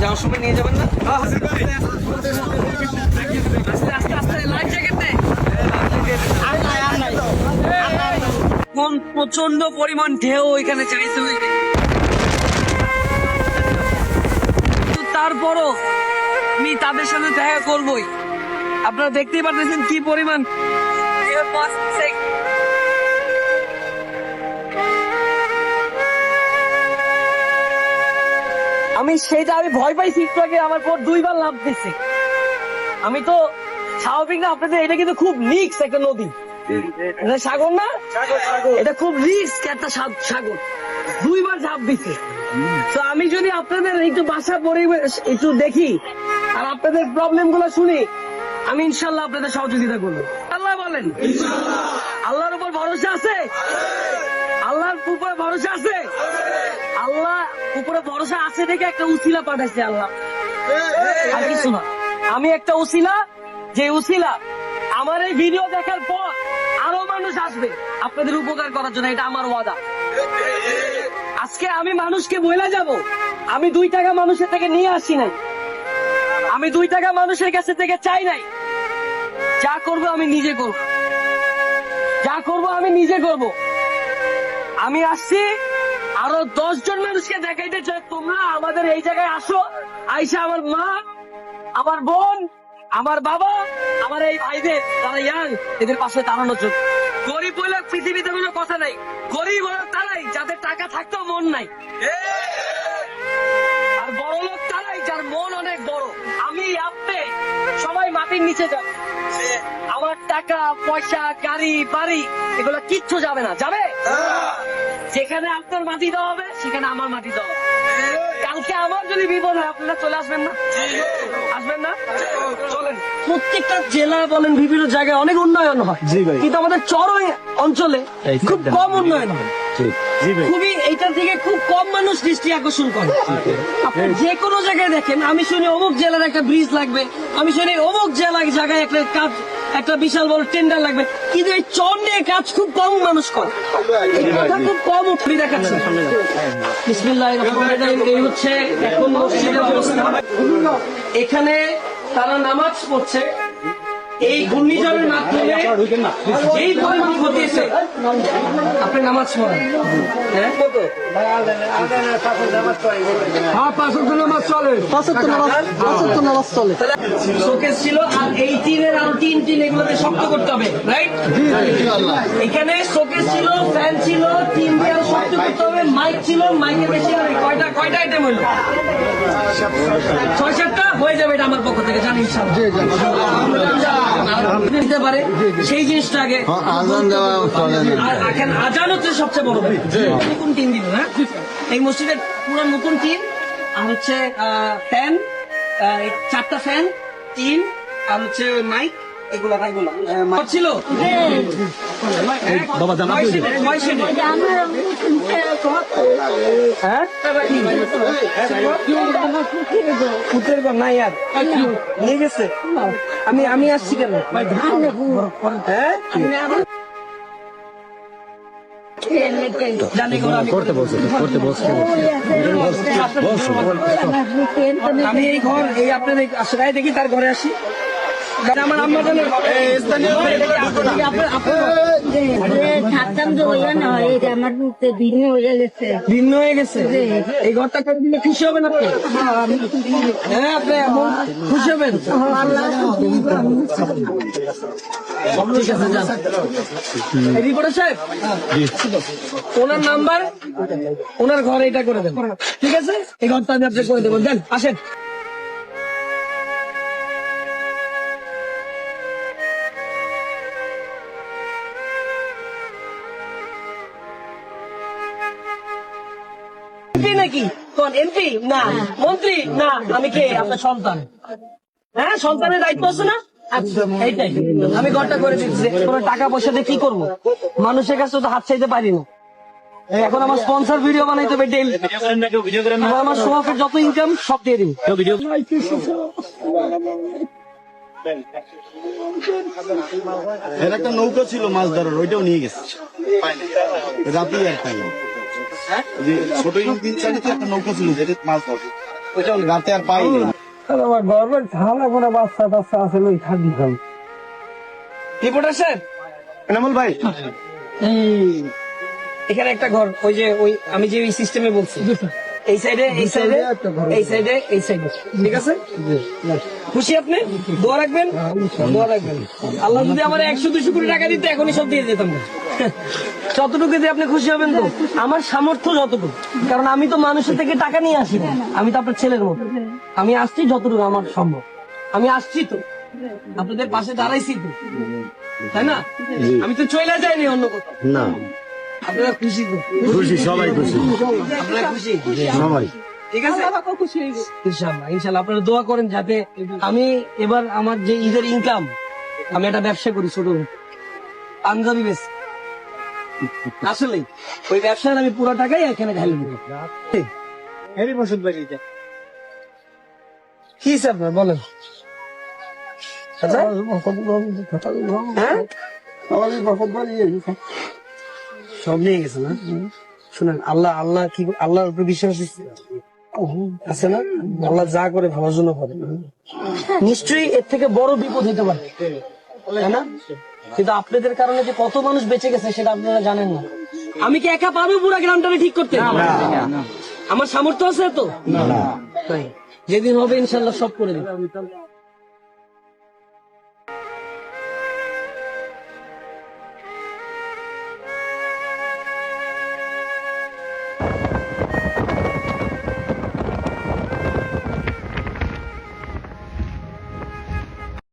যাওয়ার সময় নিয়ে যাবেন না আস্তে আস্তে লাইফ প্রচণ্ড পরিমাণ ঢেউ ওইখানে চাইছে কিন্তু তারপরও আমি তাদের সাথে দেখা করবই। আপনারা দেখতেই পারতেছেন কি পরিমাণ। আমি সেটা আমি ভয় পাইছি একটু আগে আমার পর দুইবার লাভ দিছে। আমি তো স্বাভাবিক না আপনাদের এটা কিন্তু খুব রিক্স একটা নদী। সাগর না? এটা খুব রিস্ক একটা সাগর। দুইবার ঝাঁপ দিছে। তো আমি যদি আপনাদের একটু বাসা পরিবেশ একটু দেখি আর আপনাদের প্রবলেমগুলো শুনি আমি ইনশাল্লাহ আপনাদের সহযোগিতা করব। আল্লাহ বলেন। আল্লাহর উপর ভরসা আছে? আল্লাহর উপর ভরসা আছে? উপরে ভরসা আছে দেখে একটা উসিলা পাঠাইছে আল্লাহ। আর কিছু না। আমি একটা উসিলা যে উসিলা আমার এই ভিডিও দেখার পর আরও মানুষ আসবে। আপনাদের উপকার করার জন্য এটা আমার ওয়াদা। আজকে আমি মানুষকে বলে যাব। আমি দুই টাকা মানুষের থেকে নিয়ে আসি নাই। আমি দুই টাকা মানুষের কাছে থেকে চাই নাই। যা করব আমি নিজে করব। যা করব আমি নিজে করব। আমি আসছি আরও দশ জন মানুষকে দেখাইতে চাই। তোমরা আমাদের এই জায়গায় আসো। আইসা আমার মা, আমার বোন, আমার বাবা, আমার এই ভাইদের, যারা ইয়াং, এদের পাশে দাঁড়ানোর জন্য। গরিব বলে পৃথিবীতে কোনো কথা নাই। গরিব হলো তারাই যাদের টাকা থাকতেও মন নাই। আর বড় লোক তারাই যার মন অনেক বড়। আমি আপনি সবাই মাটির নিচে যাব। আমার টাকা, পয়সা, গাড়ি, বাড়ি, এগুলো কিচ্ছু যাবে না। যাবে? যেখানে আপনার মাটি দেওয়া হবে, সেখানে আমার মাটি দেওয়া কালকে আমার যদি বিপদ হয়, আপনারা চলে আসবেন না? আসবেন না? প্রত্যেকটা জেলা বলেন বিভিন্ন জায়গায় অনেক উন্নয়ন হয়। কিন্তু আমাদের চরই অঞ্চলে খুব কম উন্নয়ন হয়। খুবই এইটার থেকে খুব কম মানুষ দৃষ্টি আকর্ষণ করে। আপনি যে কোনো জায়গায় দেখেন আমি শুনি অমুক জেলার একটা ব্রিজ লাগবে আমি শুনি অমুক জেলা জায়গায় একটা কাজ একটা বিশাল বড় টেন্ডার লাগবে। কিন্তু এই চর নিয়ে কাজ খুব কম মানুষ করে। এই কথা খুব কম উঠে দেখাচ্ছে। রহিম এই হচ্ছে এখন মসজিদের অবস্থা। এখানে তারা নামাজ পড়ছে। এই ঘূর্ণিঝড়ের মাধ্যমে যেই পরিমাণ ক্ষতি হয়েছে আপনি নামাজ পড়েন। হ্যাঁ? শোকেস ছিল আর এই টিনের আরও তিন টিন এগুলোতে শক্ত করতে হবে রাইট এখানে শোকেস ছিল ফ্যান ছিল টিন দিয়ে আরও শক্ত করতে হবে মাইক ছিল মাইকের বেশি কয়টা কয়টা আইটেম হইল ছয় সাতটা? হয়ে যাবে এটা আমার পক্ষ থেকে জানি দিতে পারে সেই জিনিসটা আগে আজান দেওয়া চলে না আর এখন আজান হচ্ছে সবচেয়ে বড় ব্যাপার। নতুন টিন দিল হ্যাঁ? এই মসজিদের পুরো নতুন টিন আর হচ্ছে ফ্যান চারটা ফ্যান টিন আর হচ্ছে মাইক এগুলা ছিল? বাবা হ্যাঁ? নাই আর। নিয়ে গেছে। আমি আমি আসছি কেন? হ্যাঁ? আমি করতে বলছি করতে বলছি। আমি এই ঘর এই আপনার এই আশ্রয় দেখি তার ঘরে আসি। থাকতাম তো ওই না এই আমার ভিন্ন হয়ে গেছে। ভিন্ন হয়ে গেছে? এই ঘরটা করে দিলে খুশি হবেন আপনি? হ্যাঁ আপনি খুশি হবেন। ঠিক আছে যান। রিপোর্টার সাহেব ওনার নাম্বার ওনার ঘরে এটা করে দেন। ঠিক আছে? এই ঘরটা আমি আপনি করে দেবো। দেন আসেন। এমপি নাকি? কোন এমপি? না। মন্ত্রী? না। আমি কে? আপনার সন্তান। হ্যাঁ সন্তানের দায়িত্ব আছে না? আচ্ছা, এইটাই। আমি ঘরটা করে দিচ্ছি। কোনো টাকা পয়সা দিয়ে কি করব? মানুষের কাছে তো হাত চাইতে পারি না। এখন আমার স্পন্সর ভিডিও বানাইতে হবে ডেলি আমার সোহাফের যত ইনকাম সব দিয়ে দিন এর একটা নৌকা ছিল মাছ ধরার ওইটাও নিয়ে গেছে। রাতে আর পাইনি। ছোট ইঞ্জিন চালিত একটা নৌকা ছিল যেটা মাছ ধরে ওইটাও রাতে আর পাইনি আমার গর্বের ঠান্ডা করে বাচ্চা টাচ্চা আছে ওই খাদ্য খাম রিপোর্টার স্যার? এনামুল ভাই। এখানে একটা ঘর ওই যে ওই আমি যে ওই সিস্টেমে বলছি। এই সাইডে এই সাইডে এই সাইডে এই সাইডে ঠিক আছে? খুশি আপনি? দোয়া রাখবেন? দোয়া রাখবেন। আল্লাহ যদি আমার একশো দুশো কোটি টাকা দিতে এখনই সব দিয়ে যেতাম না যতটুকু দিয়ে আপনি খুশি হবেন তো? আমার সামর্থ্য যতটুকু। কারণ আমি তো মানুষের থেকে টাকা নিয়ে আসি না। আমি তো আপনার ছেলের মতো। আমি আসছি যতটুকু আমার সম্ভব। আমি আসছি তো। আপনাদের পাশে দাঁড়াইছি তো। তাই না? আমি তো চলে যাইনি অন্য কোথাও। না। আপনারা খুশি তো? খুশি সবাই খুশি। আপনারা খুশি? সবাই। ঠিক আছে? ইনশাল্লাহ ইনশাল্লাহ আপনারা দোয়া করেন যাতে আমি এবার আমার যে ঈদের ইনকাম আমি একটা ব্যবসা করি ছোট পাঞ্জাবি বেশ আসলে, ওই ব্যবসার আমি পুরো টাকাই এখানে ঢালি দিব। কি স্যার আপনার বলেন। আচ্ছা? হ্যাঁ? সব নিয়ে গেছে না? শুনেন, আল্লাহ আল্লাহ কি, আল্লাহর উপরে বিশ্বাস আছে? না? আল্লাহ যা করে ভালোর জন্য করে। নিশ্চয়ই এর থেকে বড় বিপদ হতে পারে। তাই না? কিন্তু আপনাদের কারণে যে কত মানুষ বেঁচে গেছে সেটা আপনারা জানেন না। আমি কি একা পারব পুরা গ্রামটাকে ঠিক করতে? আমার সামর্থ্য আছে তো। যেদিন হবে ইনশাল্লাহ সব করে দেব।